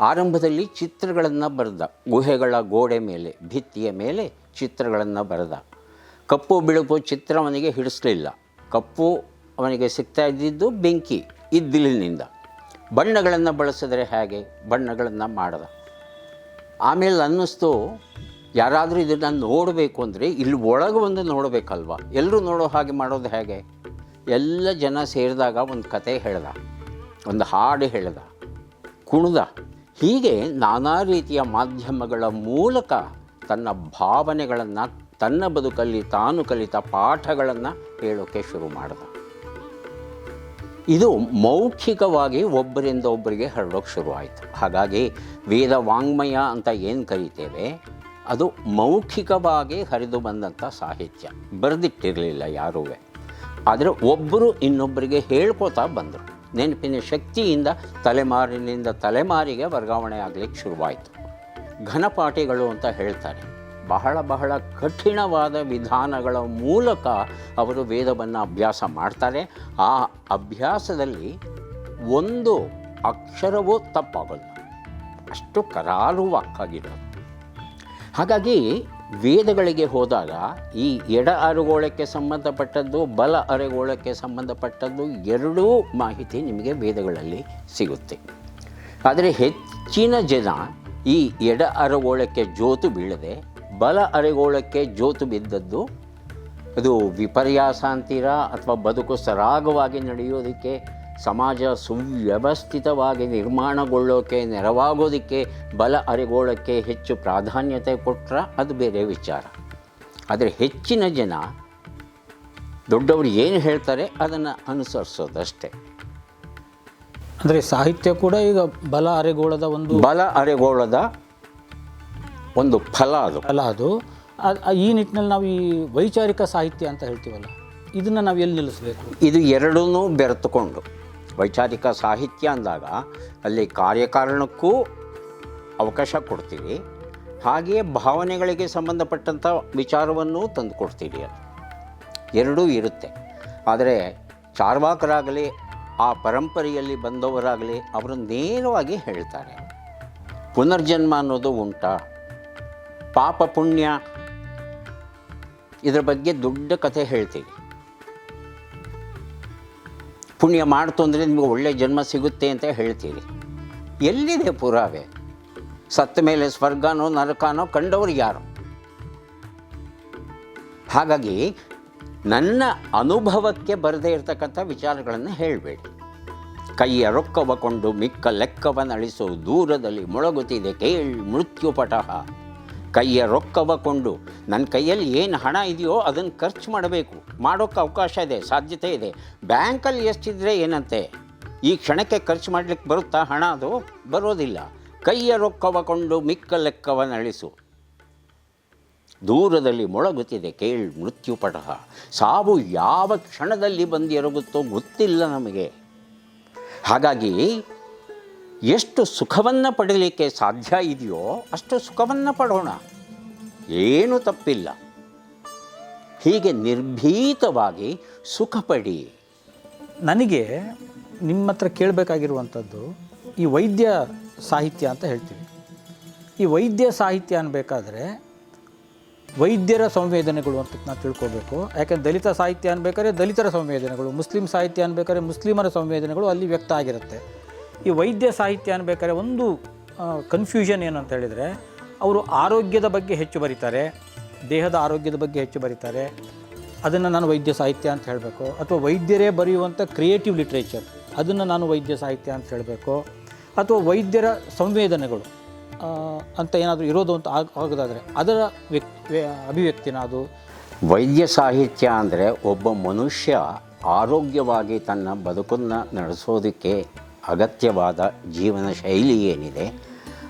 ಆರಂಭದಲ್ಲಿ ಚಿತ್ರಗಳನ್ನು ಬರೆದ. ಗುಹೆಗಳ ಗೋಡೆ ಮೇಲೆ, ಭಿತ್ತಿಯ ಮೇಲೆ ಚಿತ್ರಗಳನ್ನು ಬರೆದ. ಕಪ್ಪು ಬಿಳುಪು ಚಿತ್ರ ಅವನಿಗೆ ಹಿಡಿಸ್ಲಿಲ್ಲ. ಕಪ್ಪು ಅವನಿಗೆ ಸಿಗ್ತಾ ಇದ್ದಿದ್ದು ಬೆಂಕಿ ಇದ್ದಿಲಿನಿಂದ ಬಣ್ಣಗಳನ್ನು ಬಳಸಿದ್ರೆ ಹೇಗೆ? ಬಣ್ಣಗಳನ್ನು ಮಾಡಿದ. ಆಮೇಲೆ ಅನ್ನಿಸ್ತು, ಯಾರಾದರೂ ಇದನ್ನು ನೋಡಬೇಕು ಅಂದರೆ ಇಲ್ಲಿ ಒಳಗೆ ಒಂದು ನೋಡಬೇಕಲ್ವ? ಎಲ್ಲರೂ ನೋಡೋ ಹಾಗೆ ಮಾಡೋದು ಹೇಗೆ? ಎಲ್ಲ ಜನ ಸೇರಿದಾಗ ಒಂದು ಕತೆ ಹೇಳ್ದ, ಒಂದು ಹಾಡು ಹೇಳ್ದ, ಕುಣಿದ. ಹೀಗೆ ನಾನಾ ರೀತಿಯ ಮಾಧ್ಯಮಗಳ ಮೂಲಕ ತನ್ನ ಭಾವನೆಗಳನ್ನು, ತನ್ನ ಬದುಕಲ್ಲಿ ತಾನು ಕಲಿತ ಪಾಠಗಳನ್ನು ಹೇಳೋಕ್ಕೆ ಶುರು ಮಾಡಿದ. ಇದು ಮೌಖಿಕವಾಗಿ ಒಬ್ಬರಿಂದ ಒಬ್ಬರಿಗೆ ಹರಡೋಕ್ಕೆ ಶುರುವಾಯಿತು ಹಾಗಾಗಿ ವೇದ ವಾಂಗ್ಮಯ ಅಂತ ಏನು ಕರಿತೇವೆ, ಅದು ಮೌಖಿಕವಾಗಿ ಹರಿದು ಬಂದಂಥ ಸಾಹಿತ್ಯ. ಬರೆದಿಟ್ಟಿರಲಿಲ್ಲ ಯಾರೂ ಆದರೆ ಒಬ್ಬರು ಇನ್ನೊಬ್ಬರಿಗೆ ಹೇಳ್ಕೋತಾ ಬಂದರು. ನೆನಪಿನ ಶಕ್ತಿಯಿಂದ ತಲೆಮಾರಿನಿಂದ ತಲೆಮಾರಿಗೆ ವರ್ಗಾವಣೆ ಆಗಲಿಕ್ಕೆ ಶುರುವಾಯಿತು. ಘನಪಾಠಿಗಳು ಅಂತ ಹೇಳ್ತಾರೆ, ಬಹಳ ಬಹಳ ಕಠಿಣವಾದ ವಿಧಾನಗಳ ಮೂಲಕ ಅವರು ವೇದವನ್ನು ಅಭ್ಯಾಸ ಮಾಡ್ತಾರೆ. ಆ ಅಭ್ಯಾಸದಲ್ಲಿ ಒಂದು ಅಕ್ಷರವೂ ತಪ್ಪಾಗಲ್ಲ. ಅಷ್ಟು ಕರಾರುವಾಕ್ಕಾಗಿರೋದು. ಹಾಗಾಗಿ ವೇದಗಳಿಗೆ ಹೋದಾಗ ಈ ಎಡ ಅರೆಗೋಳಕ್ಕೆ ಸಂಬಂಧಪಟ್ಟದ್ದು, ಬಲ ಅರೆಗೋಳಕ್ಕೆ ಸಂಬಂಧಪಟ್ಟದ್ದು ಎರಡೂ ಮಾಹಿತಿ ನಿಮಗೆ ವೇದಗಳಲ್ಲಿ ಸಿಗುತ್ತೆ. ಆದರೆ ಹೆಚ್ಚಿನ ಜನ ಈ ಎಡ ಅರೆಗೋಳಕ್ಕೆ ಜೋತು ಬೀಳದೆ, ಬಲ ಅರೆಗೋಳಕ್ಕೆ ಜೋತು ಬಿದ್ದದ್ದು ಅದು ವಿಪರ್ಯಾಸ ಅಂತೀರಾ ಅಥವಾ ಬದುಕು ಸರಾಗವಾಗಿ ನಡೆಯೋದಕ್ಕೆ ಸಮಾಜ ಸುವ್ಯವಸ್ಥಿತವಾಗಿ ನಿರ್ಮಾಣಗೊಳ್ಳೋಕೆ ನೆರವಾಗೋದಕ್ಕೆ ಬಲ ಅರೆಗೋಳಕ್ಕೆ ಹೆಚ್ಚು ಪ್ರಾಧಾನ್ಯತೆ ಕೊಟ್ಟರೆ ಅದು ಬೇರೆ ವಿಚಾರ. ಆದರೆ ಹೆಚ್ಚಿನ ಜನ ದೊಡ್ಡವರು ಏನು ಹೇಳ್ತಾರೆ ಅದನ್ನು ಅನುಸರಿಸೋದಷ್ಟೇ. ಅಂದರೆ ಸಾಹಿತ್ಯ ಕೂಡ ಈಗ ಬಲ ಅರೆಗೋಳದ ಒಂದು ಬಲ ಅರೆಗೋಳದ ಒಂದು ಫಲ ಅದು. ಫಲ ಅದು. ಈ ನಿಟ್ಟಿನಲ್ಲಿ ನಾವು ಈ ವೈಚಾರಿಕ ಸಾಹಿತ್ಯ ಅಂತ ಹೇಳ್ತೀವಲ್ಲ ಇದನ್ನು ನಾವು ಎಲ್ಲಿ ನಿಲ್ಲಿಸಬೇಕು? ಇದು ಎರಡೂ ಬೆರೆತುಕೊಂಡು. ವೈಚಾರಿಕ ಸಾಹಿತ್ಯ ಅಂದಾಗ ಅಲ್ಲಿ ಕಾರ್ಯಕಾರಣಕ್ಕೂ ಅವಕಾಶ ಕೊಡ್ತೀವಿ. ಹಾಗೆಯೇ ಭಾವನೆಗಳಿಗೆ ಸಂಬಂಧಪಟ್ಟಂಥ ವಿಚಾರವನ್ನು ತಂದು ಕೊಡ್ತೀವಿ ಅದು. ಎರಡೂ ಇರುತ್ತೆ. ಆದರೆ ಚಾರ್ವಾಕರಾಗಲಿ, ಆ ಪರಂಪರೆಯಲ್ಲಿ ಬಂದವರಾಗಲಿ, ಅವರು ನೇರವಾಗಿ ಹೇಳ್ತಾರೆ. ಪುನರ್ಜನ್ಮ ಅನ್ನೋದು ಉಂಟಾ? ಪಾಪ ಪುಣ್ಯ? ಇದರ ಬಗ್ಗೆ ದೊಡ್ಡ ಕಥೆ ಹೇಳ್ತೀವಿ. ಪುಣ್ಯ ಮಾಡ್ತು ಅಂದರೆ ನಿಮಗೆ ಒಳ್ಳೆಯ ಜನ್ಮ ಸಿಗುತ್ತೆ ಅಂತ ಹೇಳ್ತೀರಿ. ಎಲ್ಲಿದೆ ಪುರಾವೆ? ಸತ್ತ ಮೇಲೆ ಸ್ವರ್ಗನೋ ನರಕನೋ ಕಂಡವರು ಯಾರು? ಹಾಗಾಗಿ ನನ್ನ ಅನುಭವಕ್ಕೆ ಬರದೇ ಇರತಕ್ಕಂಥ ವಿಚಾರಗಳನ್ನು ಹೇಳಬೇಡಿ. ಕೈಯ ರೊಕ್ಕವ ಕೊಂಡು ಮಿಕ್ಕ ಲೆಕ್ಕವನಳಿಸು ದೂರದಲ್ಲಿ ಮೊಳಗುತ್ತಿದೆ ಕೈ ಮೃತ್ಯುಪಟಃ ಕೈಯ ರೊಕ್ಕವ ಕೊಂಡು ನನ್ನ ಕೈಯಲ್ಲಿ ಏನು ಹಣ ಇದೆಯೋ ಅದನ್ನು ಖರ್ಚು ಮಾಡಬೇಕು. ಮಾಡೋಕ್ಕೆ ಅವಕಾಶ ಇದೆ, ಸಾಧ್ಯತೆ ಇದೆ. ಬ್ಯಾಂಕಲ್ಲಿ ಎಷ್ಟಿದ್ರೆ ಏನಂತೆ? ಈ ಕ್ಷಣಕ್ಕೆ ಖರ್ಚು ಮಾಡಲಿಕ್ಕೆ ಬರುತ್ತಾ ಹಣ ಅದು? ಬರೋದಿಲ್ಲ. ಕೈಯ ರೊಕ್ಕವ ಕೊಂಡು ಮಿಕ್ಕ ಲೆಕ್ಕವನಳಿಸು ದೂರದಲ್ಲಿ ಮೊಳಗುತ್ತಿದೆ ಕೇಳ್ ಮೃತ್ಯುಪಟಃ ಸಾವು ಯಾವ ಕ್ಷಣದಲ್ಲಿ ಬಂದಿರಗುತ್ತೋ ಗೊತ್ತಿಲ್ಲ ನಮಗೆ. ಹಾಗಾಗಿ ಎಷ್ಟು ಸುಖವನ್ನು ಪಡೀಲಿಕ್ಕೆ ಸಾಧ್ಯ ಇದೆಯೋ ಅಷ್ಟು ಸುಖವನ್ನು ಪಡೋಣ. ಏನೂ ತಪ್ಪಿಲ್ಲ. ಹೀಗೆ ನಿರ್ಭೀತವಾಗಿ ಸುಖ ಪಡಿ ನನಗೆ ನಿಮ್ಮ ಹತ್ರ ಕೇಳಬೇಕಾಗಿರುವಂಥದ್ದು ಈ ವೈದ್ಯ ಸಾಹಿತ್ಯ ಅಂತ ಹೇಳ್ತೀವಿ. ಈ ವೈದ್ಯ ಸಾಹಿತ್ಯ ಅನ್ಬೇಕಾದ್ರೆ ವೈದ್ಯರ ಸಂವೇದನೆಗಳು ಅಂತ ನಾವು ತಿಳ್ಕೊಬೇಕು. ಯಾಕೆಂದ್ರೆ ದಲಿತ ಸಾಹಿತ್ಯ ಅನ್ಬೇಕಾದ್ರೆ ದಲಿತರ ಸಂವೇದನೆಗಳು, ಮುಸ್ಲಿಂ ಸಾಹಿತ್ಯ ಅನ್ಬೇಕಾದ್ರೆ ಮುಸ್ಲಿಮರ ಸಂವೇದನೆಗಳು ಅಲ್ಲಿ ವ್ಯಕ್ತ ಆಗಿರುತ್ತೆ. ಈ ವೈದ್ಯ ಸಾಹಿತ್ಯ ಅನ್ಬೇಕಾದ್ರೆ ಒಂದು ಕನ್ಫ್ಯೂಷನ್ ಏನಂತ ಹೇಳಿದರೆ, ಅವರು ಆರೋಗ್ಯದ ಬಗ್ಗೆ ಹೆಚ್ಚು ಬರೀತಾರೆ, ದೇಹದ ಆರೋಗ್ಯದ ಬಗ್ಗೆ ಹೆಚ್ಚು ಬರೀತಾರೆ. ಅದನ್ನು ನಾನು ವೈದ್ಯ ಸಾಹಿತ್ಯ ಅಂತ ಹೇಳಬೇಕು. ಅಥವಾ ವೈದ್ಯರೇ ಬರೆಯುವಂಥ ಕ್ರಿಯೇಟಿವ್ ಲಿಟ್ರೇಚರ್ ಅದನ್ನು ನಾನು ವೈದ್ಯ ಸಾಹಿತ್ಯ ಅಂತ ಹೇಳಬೇಕು. ಅಥವಾ ವೈದ್ಯರ ಸಂವೇದನೆಗಳು ಅಂತ ಏನಾದರೂ ಇರೋದು ಅಂತ ಆಗ, ಆಗೋದಾದರೆ ಅದರ ವ್ಯಕ್ ಅಭಿವ್ಯಕ್ತಿನ ಅದು ವೈದ್ಯ ಸಾಹಿತ್ಯ ಅಂದರೆ ಒಬ್ಬ ಮನುಷ್ಯ ಆರೋಗ್ಯವಾಗಿ ತನ್ನ ಬದುಕನ್ನು ನಡೆಸೋದಕ್ಕೆ ಅಗತ್ಯವಾದ ಜೀವನ ಶೈಲಿ ಏನಿದೆ,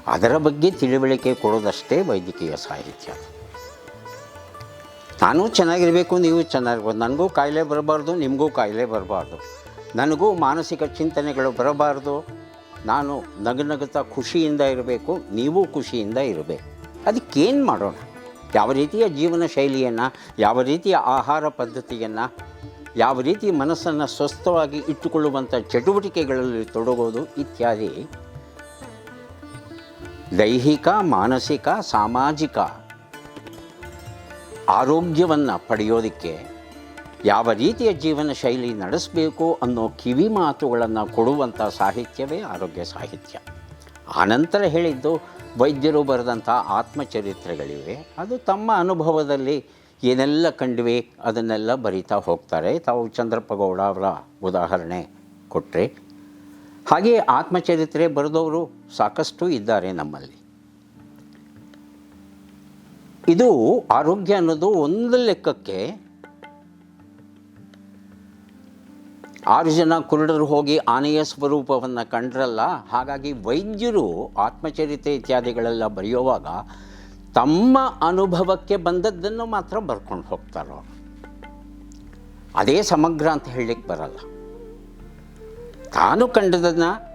ಅದರ ಬಗ್ಗೆ ತಿಳುವಳಿಕೆ ಕೊಡೋದಷ್ಟೇ ವೈದ್ಯಕೀಯ ಸಾಹಿತ್ಯ ನಾನು ಚೆನ್ನಾಗಿರಬೇಕು, ನೀವು ಚೆನ್ನಾಗಿರ್ಬೋದು ನನಗೂ ಕಾಯಿಲೆ ಬರಬಾರ್ದು, ನಿಮಗೂ ಕಾಯಿಲೆ ಬರಬಾರ್ದು. ನನಗೂ ಮಾನಸಿಕ ಚಿಂತನೆಗಳು ಬರಬಾರ್ದು. ನಾನು ನಗನಗುತ್ತಾ ಖುಷಿಯಿಂದ ಇರಬೇಕು, ನೀವು ಖುಷಿಯಿಂದ ಇರಬೇಕು. ಅದಕ್ಕೇನು ಮಾಡೋಣ? ಯಾವ ರೀತಿಯ ಜೀವನ ಶೈಲಿಯನ್ನು, ಯಾವ ರೀತಿಯ ಆಹಾರ ಪದ್ಧತಿಯನ್ನು ಯಾವ ರೀತಿ ಮನಸ್ಸನ್ನು ಸ್ವಸ್ಥವಾಗಿ ಇಟ್ಟುಕೊಳ್ಳುವಂಥ ಚಟುವಟಿಕೆಗಳಲ್ಲಿ ತೊಡಗೋದು ಇತ್ಯಾದಿ. ದೈಹಿಕ, ಮಾನಸಿಕ, ಸಾಮಾಜಿಕ ಆರೋಗ್ಯವನ್ನು ಪಡೆಯೋದಕ್ಕೆ ಯಾವ ರೀತಿಯ ಜೀವನ ಶೈಲಿ ನಡೆಸಬೇಕು ಅನ್ನೋ ಕಿವಿ ಮಾತುಗಳನ್ನು ಕೊಡುವಂಥ ಸಾಹಿತ್ಯವೇ ಆರೋಗ್ಯ ಸಾಹಿತ್ಯ. ಆನಂತರ ಹೇಳಿದ್ದು ವೈದ್ಯರು ಬರೆದಂಥ ಆತ್ಮಚರಿತ್ರೆಗಳಿವೆ. ಅದು ತಮ್ಮ ಅನುಭವದಲ್ಲಿ ಏನೆಲ್ಲ ಕಂಡ್ವಿ ಅದನ್ನೆಲ್ಲ ಬರಿತಾ ಹೋಗ್ತಾರೆ. ತಾವು ಚಂದ್ರಪ್ಪ ಗೌಡ ಅವರ ಉದಾಹರಣೆ ಕೊಟ್ಟರೆ ಹಾಗೆಯೇ ಆತ್ಮಚರಿತ್ರೆ ಬರೆದವರು ಸಾಕಷ್ಟು ಇದ್ದಾರೆ ನಮ್ಮಲ್ಲಿ. ಇದು ಆರೋಗ್ಯ ಅನ್ನೋದು ಒಂದು ಲೆಕ್ಕಕ್ಕೆ ಆರು ಜನ ಕುರುಡರು ಹೋಗಿ ಆನೆಯ ಸ್ವರೂಪವನ್ನು ಕಂಡ್ರಲ್ಲ. ಹಾಗಾಗಿ ವೈದ್ಯರು ಆತ್ಮಚರಿತ್ರೆ ಇತ್ಯಾದಿಗಳೆಲ್ಲ ಬರೆಯುವಾಗ ತಮ್ಮ ಅನುಭವಕ್ಕೆ ಬಂದದ್ದನ್ನು ಮಾತ್ರ ಬರ್ಕೊಂಡು ಹೋಗ್ತಾರೆ? ಅದೇ ಸಮಗ್ರ ಅಂತ ಹೇಳಲಿಕ್ಕೆ ಬರಲ್ಲ. ತಾನು ಕಂಡದನ್ನು,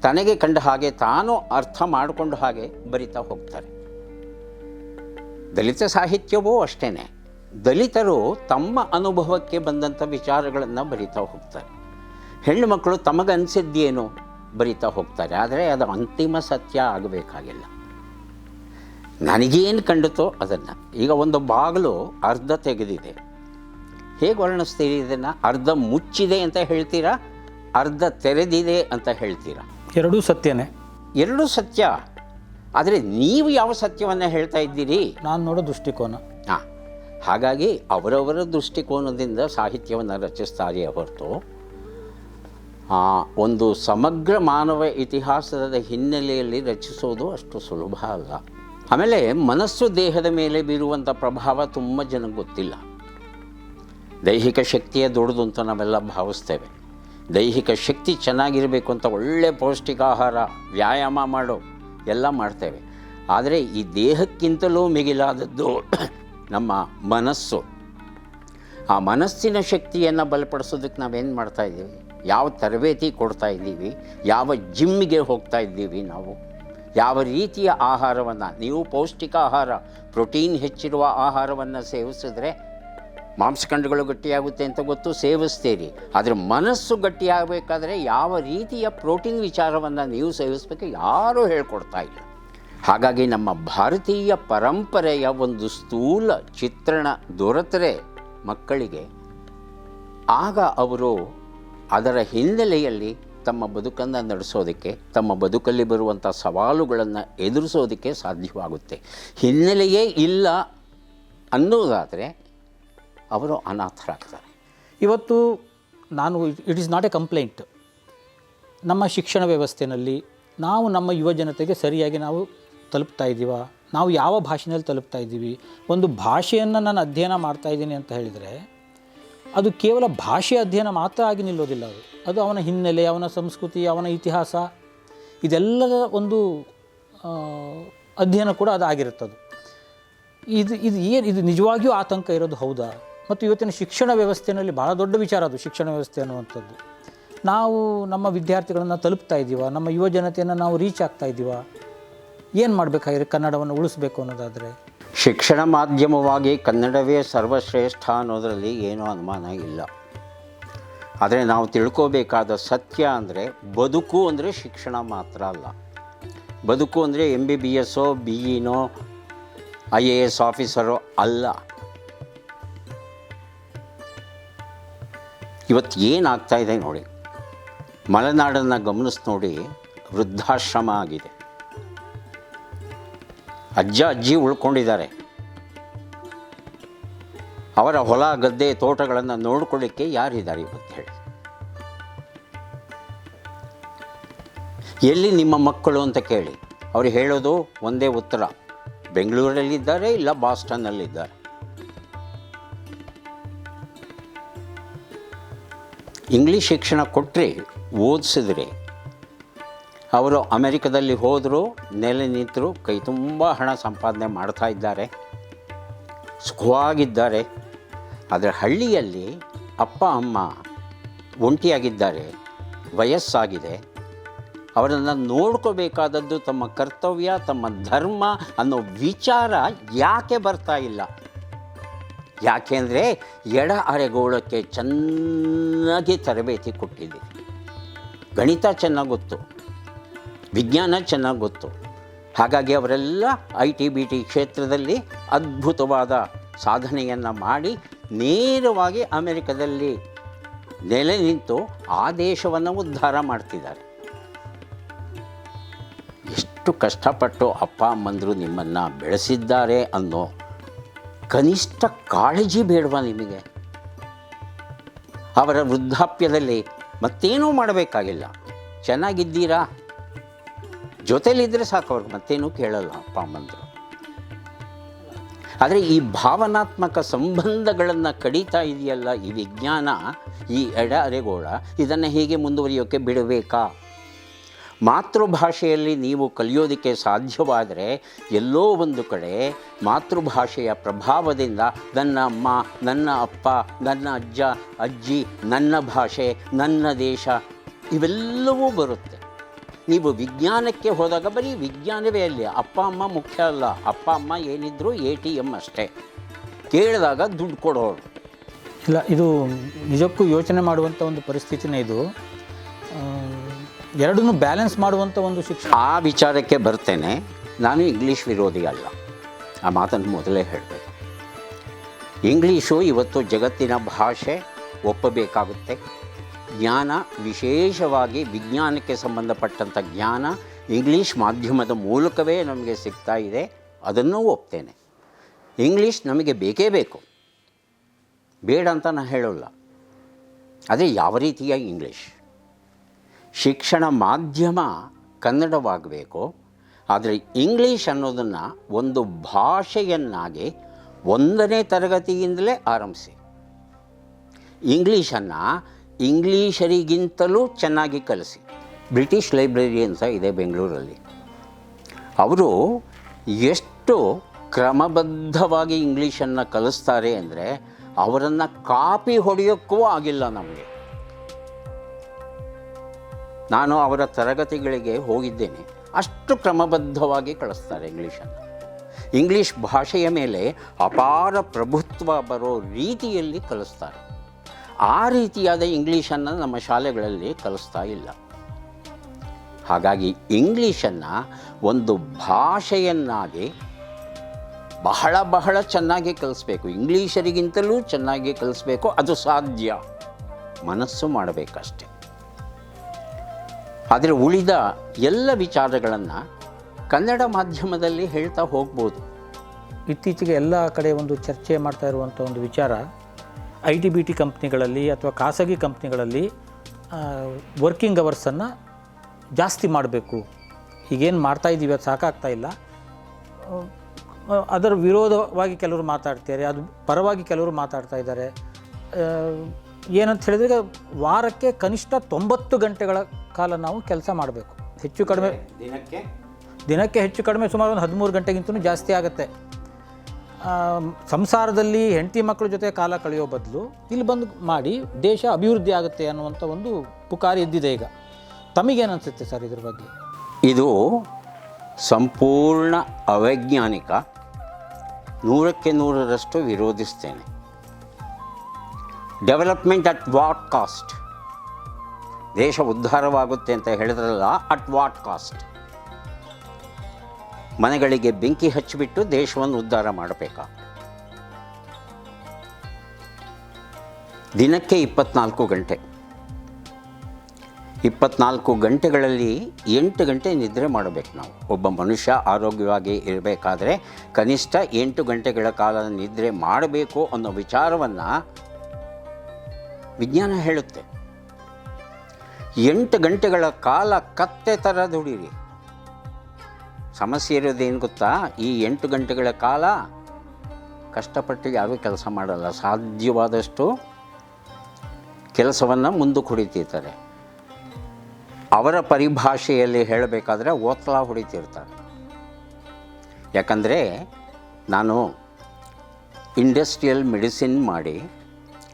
ತನಗೆ ಕಂಡ ಹಾಗೆ ತಾನು ಅರ್ಥ ಮಾಡಿಕೊಂಡು ಹಾಗೆ ಬರಿತಾ ಹೋಗ್ತಾರೆ. ದಲಿತ ಸಾಹಿತ್ಯವೂ ಅಷ್ಟೇ ದಲಿತರು ತಮ್ಮ ಅನುಭವಕ್ಕೆ ಬಂದಂಥ ವಿಚಾರಗಳನ್ನು ಬರಿತಾ ಹೋಗ್ತಾರೆ. ಹೆಣ್ಣು ಮಕ್ಕಳು ತಮಗನ್ಸಿದ್ದೇನು ಬರಿತಾ ಹೋಗ್ತಾರೆ. ಆದರೆ ಅದು ಅಂತಿಮ ಸತ್ಯ ಆಗಬೇಕಾಗಿಲ್ಲ. ನನಗೇನು ಕಂಡುತ್ತೋ ಅದನ್ನು. ಈಗ ಒಂದು ಬಾಗಿಲು ಅರ್ಧ ತೆಗೆದಿದೆ. ಹೇಗೆ ವರ್ಣಿಸ್ತೀರಿ ಇದನ್ನು? ಅರ್ಧ ಮುಚ್ಚಿದೆ ಅಂತ ಹೇಳ್ತೀರಾ? ಅರ್ಧ ತೆರೆದಿದೆ ಅಂತ ಹೇಳ್ತೀರಾ? ಎರಡೂ ಸತ್ಯನೇ. ಎರಡೂ ಸತ್ಯ. ಆದರೆ ನೀವು ಯಾವ ಸತ್ಯವನ್ನು ಹೇಳ್ತಾ ಇದ್ದೀರಿ? ನಾನು ನೋಡೋ ದೃಷ್ಟಿಕೋನ. ಹಾಂ. ಹಾಗಾಗಿ ಅವರವರ ದೃಷ್ಟಿಕೋನದಿಂದ ಸಾಹಿತ್ಯವನ್ನು ರಚಿಸ್ತಾರೆ ಹೊರತು. ಒಂದು ಸಮಗ್ರ ಮಾನವ ಇತಿಹಾಸದ ಹಿನ್ನೆಲೆಯಲ್ಲಿ ರಚಿಸೋದು ಅಷ್ಟು ಸುಲಭ ಅಲ್ಲ. ಆಮೇಲೆ ಮನಸ್ಸು ದೇಹದ ಮೇಲೆ ಬೀರುವಂಥ ಪ್ರಭಾವ ತುಂಬ ಜನಕ್ಕೆ ಗೊತ್ತಿಲ್ಲ. ದೈಹಿಕ ಶಕ್ತಿಯೇ ದೊಡ್ಡದು ಅಂತ ನಾವೆಲ್ಲ ಭಾವಿಸ್ತೇವೆ. ದೈಹಿಕ ಶಕ್ತಿ ಚೆನ್ನಾಗಿರಬೇಕು ಅಂತ ಒಳ್ಳೆ ಪೌಷ್ಟಿಕಾಹಾರ, ವ್ಯಾಯಾಮ ಮಾಡೋ ಎಲ್ಲ ಮಾಡ್ತೇವೆ. ಆದರೆ ಈ ದೇಹಕ್ಕಿಂತಲೂ ಮಿಗಿಲಾದದ್ದು ನಮ್ಮ ಮನಸ್ಸು. ಆ ಮನಸ್ಸಿನ ಶಕ್ತಿಯನ್ನು ಬಲಪಡಿಸೋದಕ್ಕೆ ನಾವೇನು ಮಾಡ್ತಾ ಇದ್ದೀವಿ? ಯಾವ ತರಬೇತಿ ಕೊಡ್ತಾ ಇದ್ದೀವಿ? ಯಾವ ಜಿಮ್ಮಿಗೆ ಹೋಗ್ತಾ ಇದ್ದೀವಿ ನಾವು? ಯಾವ ರೀತಿಯ ಆಹಾರವನ್ನು, ನೀವು ಪೌಷ್ಟಿಕ ಆಹಾರ, ಪ್ರೋಟೀನ್ ಹೆಚ್ಚಿರುವ ಆಹಾರವನ್ನು ಸೇವಿಸಿದ್ರೆ ಮಾಂಸಖಂಡಗಳು ಗಟ್ಟಿಯಾಗುತ್ತೆ ಅಂತ ಗೊತ್ತು, ಸೇವಿಸ್ತೀರಿ. ಆದರೆ ಮನಸ್ಸು ಗಟ್ಟಿಯಾಗಬೇಕಾದ್ರೆ ಯಾವ ರೀತಿಯ ಪ್ರೋಟೀನ್ ವಿಚಾರವನ್ನು ನೀವು ಸೇವಿಸಬೇಕು ಯಾರೂ ಹೇಳ್ಕೊಡ್ತಾ ಇಲ್ಲ. ಹಾಗಾಗಿ ನಮ್ಮ ಭಾರತೀಯ ಪರಂಪರೆಯ ಒಂದು ಸ್ಥೂಲ ಚಿತ್ರಣ ದೊರೆತರೆ ಮಕ್ಕಳಿಗೆ. ಆಗ ಅವರು ಅದರ ಹಿನ್ನೆಲೆಯಲ್ಲಿ ತಮ್ಮ ಬದುಕನ್ನು ನಡೆಸೋದಕ್ಕೆ, ತಮ್ಮ ಬದುಕಲ್ಲಿ ಬರುವಂಥ ಸವಾಲುಗಳನ್ನು ಎದುರಿಸೋದಕ್ಕೆ ಸಾಧ್ಯವಾಗುತ್ತೆ. ಹಿನ್ನೆಲೆಯೇ ಇಲ್ಲ ಅನ್ನೋದಾದರೆ ಅವರು ಅನಾಥರಾಗ್ತಾರೆ. ಇವತ್ತು ನಾನು it is not a complaint ನಮ್ಮ ಶಿಕ್ಷಣ ವ್ಯವಸ್ಥೆಯಲ್ಲಿ ನಾವು ನಮ್ಮ ಯುವ ಜನತೆಗೆ ಸರಿಯಾಗಿ ನಾವು ತಲುಪ್ತಾ ಇದ್ದೀವ? ನಾವು ಯಾವ ಭಾಷೆಯಲ್ಲಿ ತಲುಪ್ತಾ ಇದ್ದೀವಿ? ಒಂದು ಭಾಷೆಯನ್ನು ನಾನು ಅಧ್ಯಯನ ಮಾಡ್ತಾ ಇದ್ದೀನಿ ಅಂತ ಹೇಳಿದರೆ, ಅದು ಕೇವಲ ಭಾಷೆ ಅಧ್ಯಯನ ಮಾತ್ರ ಆಗಿ ನಿಲ್ಲೋದಿಲ್ಲ ಅದು ಅದು ಅವನ ಹಿನ್ನೆಲೆ, ಅವನ ಸಂಸ್ಕೃತಿ, ಅವನ ಇತಿಹಾಸ. ಇದೆಲ್ಲದ ಒಂದು ಅಧ್ಯಯನ ಕೂಡ ಅದು ಆಗಿರುತ್ತದು. ಇದು ಇದು ಏನು, ಇದು ನಿಜವಾಗಿಯೂ ಆತಂಕ ಇರೋದು ಹೌದಾ? ಮತ್ತು ಇವತ್ತಿನ ಶಿಕ್ಷಣ ವ್ಯವಸ್ಥೆಯಲ್ಲಿ ಭಾಳ ದೊಡ್ಡ ವಿಚಾರ ಅದು, ಶಿಕ್ಷಣ ವ್ಯವಸ್ಥೆ ಅನ್ನುವಂಥದ್ದು. ನಾವು ನಮ್ಮ ವಿದ್ಯಾರ್ಥಿಗಳನ್ನು ತಲುಪ್ತಾ ಇದ್ದೀವ? ನಮ್ಮ ಯುವ ಜನತೆಯನ್ನು ನಾವು ರೀಚ್ ಆಗ್ತಾ ಇದ್ದೀವ? ಏನು ಮಾಡಬೇಕಾಗಿರಿ ಕನ್ನಡವನ್ನು ಉಳಿಸ್ಬೇಕು ಅನ್ನೋದಾದರೆ? ಶಿಕ್ಷಣ ಮಾಧ್ಯಮವಾಗಿ ಕನ್ನಡವೇ ಸರ್ವಶ್ರೇಷ್ಠ ಅನ್ನೋದರಲ್ಲಿ ಏನೂ ಅನುಮಾನ ಇಲ್ಲ. ಆದರೆ ನಾವು ತಿಳ್ಕೋಬೇಕಾದ ಸತ್ಯ ಅಂದರೆ ಬದುಕು ಅಂದರೆ ಶಿಕ್ಷಣ ಮಾತ್ರ ಅಲ್ಲ. ಬದುಕು ಅಂದರೆ ಎಂ ಬಿ ಬಿ ಎಸ್ಸೋ ಬಿ ಇನೋ ಐ ಎ ಎಸ್ ಆಫೀಸರೋ ಅಲ್ಲ. ಇವತ್ತು ಏನಾಗ್ತಾ ಇದೆ ನೋಡಿ. ಮಲೆನಾಡನ್ನು ಗಮನಿಸಿ ನೋಡಿ, ವೃದ್ಧಾಶ್ರಮ ಆಗಿದೆ. ಅಜ್ಜ ಅಜ್ಜಿ ಉಳ್ಕೊಂಡಿದ್ದಾರೆ. ಅವರ ಹೊಲ, ಗದ್ದೆ, ತೋಟಗಳನ್ನು ನೋಡ್ಕೊಳ್ಳಿಕ್ಕೆ ಯಾರಿದ್ದಾರೆ ಇವತ್ತು ಹೇಳಿ. ಎಲ್ಲಿ ನಿಮ್ಮ ಮಕ್ಕಳು ಅಂತ ಕೇಳಿ, ಅವರು ಹೇಳೋದು ಒಂದೇ ಉತ್ತರ. ಬೆಂಗಳೂರಲ್ಲಿದ್ದಾರೆ ಇಲ್ಲ ಬಾಸ್ಟನ್ನಲ್ಲಿದ್ದಾರೆ? ಇಂಗ್ಲೀಷ್ ಶಿಕ್ಷಣ ಕೊಟ್ಟರೆ ಓದಿಸಿದ್ರೆ, ಅವರು ಅಮೆರಿಕದಲ್ಲಿ ಹೋದರು, ನೆಲೆ ನಿಂತರು, ಕೈ ತುಂಬ ಹಣ ಸಂಪಾದನೆ ಮಾಡ್ತಾ ಇದ್ದಾರೆ, ಸುಖವಾಗಿದ್ದಾರೆ. ಆದರೆ ಹಳ್ಳಿಯಲ್ಲಿ ಅಪ್ಪ, ಅಮ್ಮ ಒಂಟಿಯಾಗಿದ್ದಾರೆ, ವಯಸ್ಸಾಗಿದೆ. ಅವರನ್ನು ನೋಡ್ಕೋಬೇಕಾದದ್ದು ತಮ್ಮ ಕರ್ತವ್ಯ, ತಮ್ಮ ಧರ್ಮ ಅನ್ನೋ ವಿಚಾರ ಯಾಕೆ ಬರ್ತಾ ಇಲ್ಲ? ಯಾಕೆಂದರೆ ಎಡ ಅರೆಗೋಳಕ್ಕೆ ಚೆನ್ನಾಗಿ ತರಬೇತಿ ಕೊಟ್ಟಿದ್ದೀವಿ ಗಣಿತ ಚೆನ್ನಾಗಿ ಗೊತ್ತು, ವಿಜ್ಞಾನ ಚೆನ್ನಾಗಿ ಗೊತ್ತು. ಹಾಗಾಗಿ ಅವರೆಲ್ಲ ಐ ಟಿ ಬಿ ಟಿ ಕ್ಷೇತ್ರದಲ್ಲಿ ಅದ್ಭುತವಾದ ಸಾಧನೆಯನ್ನು ಮಾಡಿ ನೇರವಾಗಿ ಅಮೆರಿಕದಲ್ಲಿ ನೆಲೆ ನಿಂತು ಆ ದೇಶವನ್ನು ಉದ್ಧಾರ ಮಾಡ್ತಿದ್ದಾರೆ. ಎಷ್ಟು ಕಷ್ಟಪಟ್ಟು ಅಪ್ಪ ಅಮ್ಮಂದರು ನಿಮ್ಮನ್ನು ಬೆಳೆಸಿದ್ದಾರೆ ಅನ್ನೋ ಕನಿಷ್ಠ ಕಾಳಜಿ ಬೇಡವಾ ನಿಮಗೆ? ಅವರ ವೃದ್ಧಾಪ್ಯದಲ್ಲಿ ಮತ್ತೇನೂ ಮಾಡಬೇಕಾಗಿಲ್ಲ. ಚೆನ್ನಾಗಿದ್ದೀರಾ? ಜೊತೆಲಿದ್ದರೆ ಸಾಕು ಅವ್ರಿಗೆ, ಮತ್ತೇನೂ ಕೇಳಲ್ಲ ಅಪ್ಪ ಅಮ್ಮಂದರು. ಆದರೆ ಈ ಭಾವನಾತ್ಮಕ ಸಂಬಂಧಗಳನ್ನು ಕಡಿತಾ ಇದೆಯಲ್ಲ ಈ ವಿಜ್ಞಾನ, ಈ ಎಡ ಅರೆಗೋಳ, ಇದನ್ನು ಹೇಗೆ ಮುಂದುವರಿಯೋಕ್ಕೆ ಬಿಡಬೇಕಾ? ಮಾತೃಭಾಷೆಯಲ್ಲಿ ನೀವು ಕಲಿಯೋದಕ್ಕೆ ಸಾಧ್ಯವಾದರೆ ಎಲ್ಲೋ ಒಂದು ಕಡೆ ಮಾತೃಭಾಷೆಯ ಪ್ರಭಾವದಿಂದ ನನ್ನ ಅಮ್ಮ, ನನ್ನ ಅಪ್ಪ, ನನ್ನ ಅಜ್ಜ, ಅಜ್ಜಿ, ನನ್ನ ಭಾಷೆ, ನನ್ನ ದೇಶ ಇವೆಲ್ಲವೂ ಬರುತ್ತೆ. ನೀವು ವಿಜ್ಞಾನಕ್ಕೆ ಹೋದಾಗ ಬರೀ ವಿಜ್ಞಾನವೇ ಅಲ್ಲಿ. ಅಪ್ಪ ಅಮ್ಮ ಮುಖ್ಯ ಅಲ್ಲ. ಅಪ್ಪ ಅಮ್ಮ ಏನಿದ್ರು ಎ ಟಿ ಎಂ ಅಷ್ಟೇ. ಕೇಳಿದಾಗ ದುಡ್ಡು ಕೊಡೋರು. ಇಲ್ಲ ಇದು ನಿಜಕ್ಕೂ ಯೋಚನೆ ಮಾಡುವಂಥ ಒಂದು ಪರಿಸ್ಥಿತಿನೇ ಇದು. ಎರಡನ್ನೂ ಬ್ಯಾಲೆನ್ಸ್ ಮಾಡುವಂಥ ಒಂದು ಶಿಕ್ಷಣ. ಆ ವಿಚಾರಕ್ಕೆ ಬರ್ತೇನೆ. ನಾನು ಇಂಗ್ಲೀಷ್ ವಿರೋಧಿ ಅಲ್ಲ. ಆ ಮಾತನ್ನು ಮೊದಲೇ ಹೇಳಬೇಕು. ಇಂಗ್ಲೀಷು ಇವತ್ತು ಜಗತ್ತಿನ ಭಾಷೆ ಒಪ್ಪಬೇಕಾಗುತ್ತೆ. ಜ್ಞಾನ, ವಿಶೇಷವಾಗಿ ವಿಜ್ಞಾನಕ್ಕೆ ಸಂಬಂಧಪಟ್ಟಂಥ ಜ್ಞಾನ ಇಂಗ್ಲೀಷ್ ಮಾಧ್ಯಮದ ಮೂಲಕವೇ ನಮಗೆ ಸಿಗ್ತಾ ಇದೆ. ಅದನ್ನು ಒಪ್ತೇನೆ. ಇಂಗ್ಲೀಷ್ ನಮಗೆ ಬೇಕೇ ಬೇಕು. ಬೇಡ ಅಂತ ನಾನು ಹೇಳೋಲ್ಲ. ಅದೇ ಯಾವ ರೀತಿಯ ಇಂಗ್ಲೀಷ್? ಶಿಕ್ಷಣ ಮಾಧ್ಯಮ ಕನ್ನಡವಾಗಬೇಕು. ಆದರೆ ಇಂಗ್ಲೀಷ್ ಅನ್ನೋದನ್ನು ಒಂದು ಭಾಷೆಯನ್ನಾಗಿ ಒಂದನೇ ತರಗತಿಯಿಂದಲೇ ಆರಂಭಿಸಿ. ಇಂಗ್ಲೀಷನ್ನು ಇಂಗ್ಲೀಷರಿಗಿಂತಲೂ ಚೆನ್ನಾಗಿ ಕಲಿಸಿ. ಬ್ರಿಟಿಷ್ ಲೈಬ್ರರಿ ಅಂತ ಇದೆ ಬೆಂಗಳೂರಲ್ಲಿ. ಅವರು ಎಷ್ಟು ಕ್ರಮಬದ್ಧವಾಗಿ ಇಂಗ್ಲೀಷನ್ನು ಕಲಿಸ್ತಾರೆ ಅಂದರೆ ಅವರನ್ನು ಕಾಪಿ ಹೊಡೆಯೋಕ್ಕೂ ಆಗಿಲ್ಲ ನಮಗೆ. ನಾನು ಅವರ ತರಗತಿಗಳಿಗೆ ಹೋಗಿದ್ದೇನೆ. ಅಷ್ಟು ಕ್ರಮಬದ್ಧವಾಗಿ ಕಳಿಸ್ತಾರೆ ಇಂಗ್ಲೀಷನ್ನು. ಇಂಗ್ಲೀಷ್ ಭಾಷೆಯ ಮೇಲೆ ಅಪಾರ ಪ್ರಭುತ್ವ ಬರೋ ರೀತಿಯಲ್ಲಿ ಕಲಿಸ್ತಾರೆ. ಆ ರೀತಿಯಾದ ಇಂಗ್ಲೀಷನ್ನು ನಮ್ಮ ಶಾಲೆಗಳಲ್ಲಿ ಕಲಿಸ್ತಾ ಇಲ್ಲ. ಹಾಗಾಗಿ ಇಂಗ್ಲೀಷನ್ನು ಒಂದು ಭಾಷೆಯನ್ನಾಗಿ ಬಹಳ ಬಹಳ ಚೆನ್ನಾಗಿ ಕಲಿಸ್ಬೇಕು. ಇಂಗ್ಲೀಷರಿಗಿಂತಲೂ ಚೆನ್ನಾಗಿ ಕಲಿಸ್ಬೇಕು. ಅದು ಸಾಧ್ಯ. ಮನಸ್ಸು ಮಾಡಬೇಕಷ್ಟೆ. ಆದರೆ ಉಳಿದ ಎಲ್ಲ ವಿಚಾರಗಳನ್ನು ಕನ್ನಡ ಮಾಧ್ಯಮದಲ್ಲಿ ಹೇಳ್ತಾ ಹೋಗ್ಬೋದು. ಇತ್ತೀಚೆಗೆ ಎಲ್ಲ ಕಡೆ ಒಂದು ಚರ್ಚೆ ಮಾಡ್ತಾ ಇರುವಂಥ ಒಂದು ವಿಚಾರ ಐ ಟಿ ಬಿ ಟಿ ಕಂಪ್ನಿಗಳಲ್ಲಿ ಅಥವಾ ಖಾಸಗಿ ಕಂಪ್ನಿಗಳಲ್ಲಿ ವರ್ಕಿಂಗ್ ಅವರ್ಸನ್ನು ಜಾಸ್ತಿ ಮಾಡಬೇಕು. ಈಗೇನು ಮಾಡ್ತಾ ಇದ್ದೀವಿ ಅದು ಸಾಕಾಗ್ತಾ ಇಲ್ಲ. ಅದರ ವಿರೋಧವಾಗಿ ಕೆಲವರು ಮಾತಾಡ್ತಾರೆ ಅದು ಪರವಾಗಿ ಕೆಲವರು ಮಾತಾಡ್ತಾ ಇದ್ದಾರೆ. ಏನಂತ ಹೇಳಿದ್ರೆ ವಾರಕ್ಕೆ ಕನಿಷ್ಠ ತೊಂಬತ್ತು ಗಂಟೆಗಳ ಕಾಲ ನಾವು ಕೆಲಸ ಮಾಡಬೇಕು. ಹೆಚ್ಚು ಕಡಿಮೆ ದಿನಕ್ಕೆ? ದಿನಕ್ಕೆ ಹೆಚ್ಚು ಕಡಿಮೆ ಸುಮಾರು ಒಂದು ಹದಿಮೂರು ಗಂಟೆಗಿಂತಲೂ ಜಾಸ್ತಿ ಆಗುತ್ತೆ. ಸಂಸಾರದಲ್ಲಿ ಹೆಂಡತಿ ಮಕ್ಕಳ ಜೊತೆ ಕಾಲ ಕಳೆಯೋ ಬದಲು ಇಲ್ಲಿ ಬಂದು ಮಾಡಿ ದೇಶ ಅಭಿವೃದ್ಧಿ ಆಗುತ್ತೆ ಅನ್ನುವಂಥ ಒಂದು ಪುಕಾರಿ ಎದ್ದಿದೆ ಈಗ. ತಮಗೇನು ಅನಿಸುತ್ತೆ ಸರ್ ಇದ್ರ ಬಗ್ಗೆ? ಇದು ಸಂಪೂರ್ಣ ಅವೈಜ್ಞಾನಿಕ ನೂರಕ್ಕೆ ನೂರರಷ್ಟು ವಿರೋಧಿಸ್ತೇನೆ. ಡೆವಲಪ್ಮೆಂಟ್ ಅಟ್ ವಾಟ್ ಕಾಸ್ಟ್ ದೇಶ ಉದ್ಧಾರವಾಗುತ್ತೆ ಅಂತ ಹೇಳಿದ್ರಲ್ಲ ಅಟ್ ವಾಟ್ ಕಾಸ್ಟ್ ಮನೆಗಳಿಗೆ ಬೆಂಕಿ ಹಚ್ಚಿಬಿಟ್ಟು ದೇಶವನ್ನು ಉದ್ಧಾರ ಮಾಡಬೇಕಾ? ದಿನಕ್ಕೆ ಇಪ್ಪತ್ನಾಲ್ಕು ಗಂಟೆ. ಇಪ್ಪತ್ನಾಲ್ಕು ಗಂಟೆಗಳಲ್ಲಿ ಎಂಟು ಗಂಟೆ ನಿದ್ರೆ ಮಾಡಬೇಕು ನಾವು. ಒಬ್ಬ ಮನುಷ್ಯ ಆರೋಗ್ಯವಾಗಿ ಇರಬೇಕಾದ್ರೆ ಕನಿಷ್ಠ ಎಂಟು ಗಂಟೆಗಳ ಕಾಲ ನಿದ್ರೆ ಮಾಡಬೇಕು ಅನ್ನೋ ವಿಚಾರವನ್ನು ವಿಜ್ಞಾನ ಹೇಳುತ್ತೆ. ಎಂಟು ಗಂಟೆಗಳ ಕಾಲ ಕತ್ತೆ ಥರ ದುಡೀರಿ. ಸಮಸ್ಯೆ ಇರೋದೇನು ಗೊತ್ತಾ? ಈ ಎಂಟು ಗಂಟೆಗಳ ಕಾಲ ಕಷ್ಟಪಟ್ಟು ಯಾರೂ ಕೆಲಸ ಮಾಡಲ್ಲ. ಸಾಧ್ಯವಾದಷ್ಟು ಕೆಲಸವನ್ನು ಮುಂದಕ್ಕೆ ಹೊಡಿತಿರ್ತಾರೆ ಅವರ ಪರಿಭಾಷೆಯಲ್ಲಿ ಹೇಳಬೇಕಾದ್ರೆ ಓತ್ಲ ಹೊಡಿತಿರ್ತಾರೆ. ಯಾಕಂದರೆ ನಾನು ಇಂಡಸ್ಟ್ರಿಯಲ್ ಮೆಡಿಸಿನ್ ಮಾಡಿ,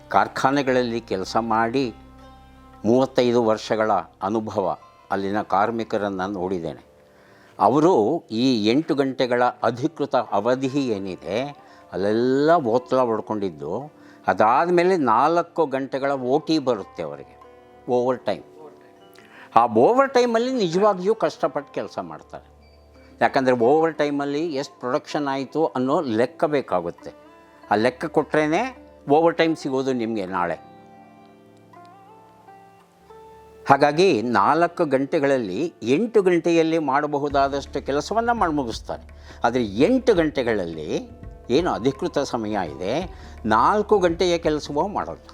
ಕಾರ್ಖಾನೆಗಳಲ್ಲಿ ಕೆಲಸ ಮಾಡಿ ಮೂವತ್ತೈದು ವರ್ಷಗಳ ಅನುಭವ ಅಲ್ಲಿನ ಕಾರ್ಮಿಕರನ್ನು ನೋಡಿದ್ದೇನೆ. ಅವರು ಈ ಎಂಟು ಗಂಟೆಗಳ ಅಧಿಕೃತ ಅವಧಿ ಏನಿದೆ, ಅಲ್ಲೆಲ್ಲ ಓತ್ಲ ಹೊಡ್ಕೊಂಡಿದ್ದು. ಅದಾದ ಮೇಲೆ ನಾಲ್ಕು ಗಂಟೆಗಳ ಓ ಟಿ ಬರುತ್ತೆ ಅವರಿಗೆ ಓವರ್ ಟೈಮ್ ಆ ಓವರ್ ಟೈಮಲ್ಲಿ ನಿಜವಾಗಿಯೂ ಕಷ್ಟಪಟ್ಟು ಕೆಲಸ ಮಾಡ್ತಾರೆ. ಯಾಕಂದರೆ ಓವರ್ ಟೈಮಲ್ಲಿ ಎಷ್ಟು ಪ್ರೊಡಕ್ಷನ್ ಆಯಿತು ಅನ್ನೋ ಲೆಕ್ಕ ಬೇಕಾಗುತ್ತೆ. ಆ ಲೆಕ್ಕ ಕೊಟ್ಟರೆ ಓವರ್ ಟೈಮ್ ಸಿಗೋದು ನಿಮಗೆ ನಾಳೆ. ಹಾಗಾಗಿ ನಾಲ್ಕು ಗಂಟೆಗಳಲ್ಲಿ ಎಂಟು ಗಂಟೆಯಲ್ಲಿ ಮಾಡಬಹುದಾದಷ್ಟು ಕೆಲಸವನ್ನು ಮಾಡಿ ಮುಗಿಸ್ತಾರೆ. ಆದರೆ ಎಂಟು ಗಂಟೆಗಳಲ್ಲಿ ಏನು ಅಧಿಕೃತ ಸಮಯ ಇದೆ, ನಾಲ್ಕು ಗಂಟೆಯ ಕೆಲಸವೂ ಮಾಡೋದು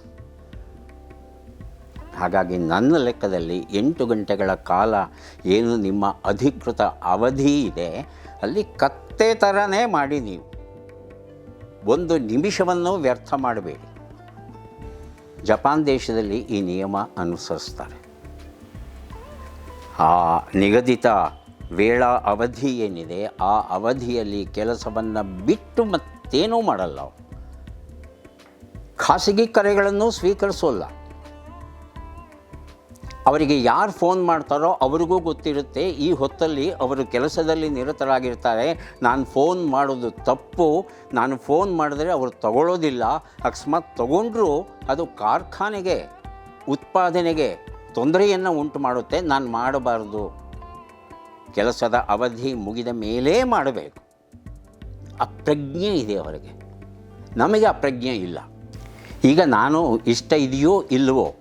ಹಾಗಾಗಿ ನನ್ನ ಲೆಕ್ಕದಲ್ಲಿ ಎಂಟು ಗಂಟೆಗಳ ಕಾಲ ಏನು ನಿಮ್ಮ ಅಧಿಕೃತ ಅವಧಿ ಇದೆ, ಅಲ್ಲಿ ಕತ್ತೆ ಥರನೇ ಮಾಡಿ ನೀವು. ಒಂದು ನಿಮಿಷವನ್ನು ವ್ಯರ್ಥ ಮಾಡಬೇಡಿ. ಜಪಾನ್ ದೇಶದಲ್ಲಿ ಈ ನಿಯಮ ಅನುಸರಿಸ್ತಾರೆ. ಆ ನಿಗದಿತ ವೇಳಾ ಅವಧಿ ಏನಿದೆ, ಆ ಅವಧಿಯಲ್ಲಿ ಕೆಲಸವನ್ನು ಬಿಟ್ಟು ಮತ್ತೇನೂ ಮಾಡಲ್ಲ ಖಾಸಗಿ ಕರೆಗಳನ್ನು ಸ್ವೀಕರಿಸೋಲ್ಲ. ಅವರಿಗೆ ಯಾರು ಫೋನ್ ಮಾಡ್ತಾರೋ ಅವರಿಗೂ ಗೊತ್ತಿರುತ್ತೆ, ಈ ಹೊತ್ತಲ್ಲಿ ಅವರು ಕೆಲಸದಲ್ಲಿ ನಿರತರಾಗಿರ್ತಾರೆ. ನಾನು ಫೋನ್ ಮಾಡೋದು ತಪ್ಪು, ನಾನು ಫೋನ್ ಮಾಡಿದ್ರೆ ಅವರು ತಗೊಳ್ಳೋದಿಲ್ಲ ಅಕಸ್ಮಾತ್ ತಗೊಂಡ್ರೂ ಅದು ಕಾರ್ಖಾನೆಗೆ, ಉತ್ಪಾದನೆಗೆ ತೊಂದರೆಯನ್ನು ಉಂಟು ಮಾಡುತ್ತೆ, ನಾನು ಮಾಡಬಾರ್ದು. ಕೆಲಸದ ಅವಧಿ ಮುಗಿದ ಮೇಲೇ ಮಾಡಬೇಕು. ಅಪ್ರಜ್ಞೆ ಇದೆ ಅವರಿಗೆ. ನಮಗೆ ಅಪ್ರಜ್ಞೆ ಇಲ್ಲ. ಈಗ ನಾನು ಇಷ್ಟ ಇದೆಯೋ ಇಲ್ಲವೋ,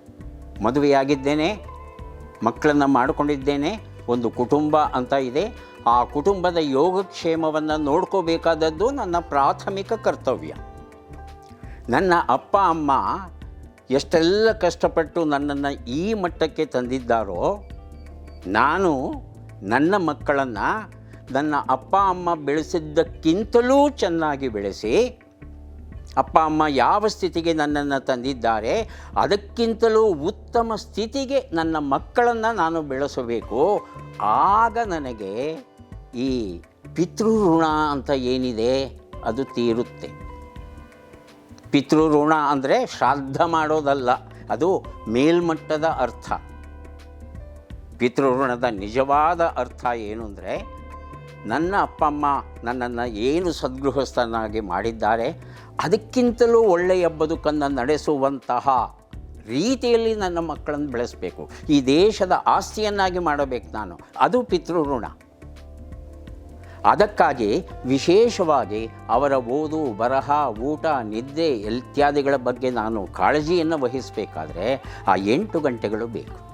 ಮದುವೆಯಾಗಿದ್ದೇನೆ, ಮಕ್ಕಳನ್ನು ಮಾಡಿಕೊಂಡಿದ್ದೇನೆ, ಒಂದು ಕುಟುಂಬ ಅಂತ ಇದೆ, ಆ ಕುಟುಂಬದ ಯೋಗಕ್ಷೇಮವನ್ನು ನೋಡ್ಕೋಬೇಕಾದದ್ದು ನನ್ನ ಪ್ರಾಥಮಿಕ ಕರ್ತವ್ಯ. ನನ್ನ ಅಪ್ಪ, ಅಮ್ಮ ಎಷ್ಟೆಲ್ಲ ಕಷ್ಟಪಟ್ಟು ನನ್ನನ್ನು ಈ ಮಟ್ಟಕ್ಕೆ ತಂದಿದ್ದಾರೋ, ನಾನು ನನ್ನ ಮಕ್ಕಳನ್ನು, ನನ್ನ ಅಪ್ಪ, ಅಮ್ಮ ಬೆಳೆಸಿದ್ದಕ್ಕಿಂತಲೂ ಚೆನ್ನಾಗಿ ಬೆಳೆಸಿ, ಅಪ್ಪ, ಅಮ್ಮ ಯಾವ ಸ್ಥಿತಿಗೆ ನನ್ನನ್ನು ತಂದಿದ್ದಾರೆ, ಅದಕ್ಕಿಂತಲೂ ಉತ್ತಮ ಸ್ಥಿತಿಗೆ ನನ್ನ ಮಕ್ಕಳನ್ನು ನಾನು ಬೆಳೆಸಬೇಕು. ಆಗ ನನಗೆ ಈ ಪಿತೃಋಣ ಅಂತ ಏನಿದೆ, ಅದು ತೀರುತ್ತೆ. ಪಿತೃಋಣ ಅಂದರೆ ಶ್ರಾದ್ದ ಮಾಡೋದಲ್ಲ, ಅದು ಮೇಲ್ಮಟ್ಟದ ಅರ್ಥ. ಪಿತೃಋಣದ ನಿಜವಾದ ಅರ್ಥ ಏನು ಅಂದರೆ, ನನ್ನ ಅಪ್ಪ ಅಮ್ಮ ನನ್ನನ್ನು ಏನು ಸದ್ಗೃಹಸ್ಥನಾಗಿ ಮಾಡಿದ್ದಾರೆ, ಅದಕ್ಕಿಂತಲೂ ಒಳ್ಳೆಯ ಬದುಕನ್ನು ನಡೆಸುವಂತಹ ರೀತಿಯಲ್ಲಿ ನನ್ನ ಮಕ್ಕಳನ್ನು ಬೆಳೆಸಬೇಕು. ಈ ದೇಶದ ಆಸ್ತಿಯನ್ನಾಗಿ ಮಾಡಬೇಕು ನಾನು. ಅದು ಪಿತೃಋಣ. ಅದಕ್ಕಾಗಿ ವಿಶೇಷವಾಗಿ ಅವರ ಓದು, ಬರಹ, ಊಟ, ನಿದ್ದೆ ಇತ್ಯಾದಿಗಳ ಬಗ್ಗೆ ನಾನು ಕಾಳಜಿಯನ್ನು ವಹಿಸಬೇಕಾದ್ರೆ ಆ ಎಂಟು ಗಂಟೆಗಳು ಬೇಕು.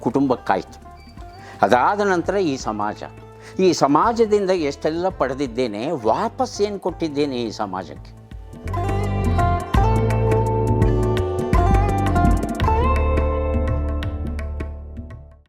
ಕುಟುಂಬಕ್ಕಾಯಿತು. ಅದಾದ ನಂತರ ಈ ಸಮಾಜ. ಈ ಸಮಾಜದಿಂದ ಎಷ್ಟೆಲ್ಲ ಪಡೆದಿದ್ದೇನೆ, ವಾಪಸ್ ಏನು ಕೊಟ್ಟಿದ್ದೇನೆ ಈ ಸಮಾಜಕ್ಕೆ?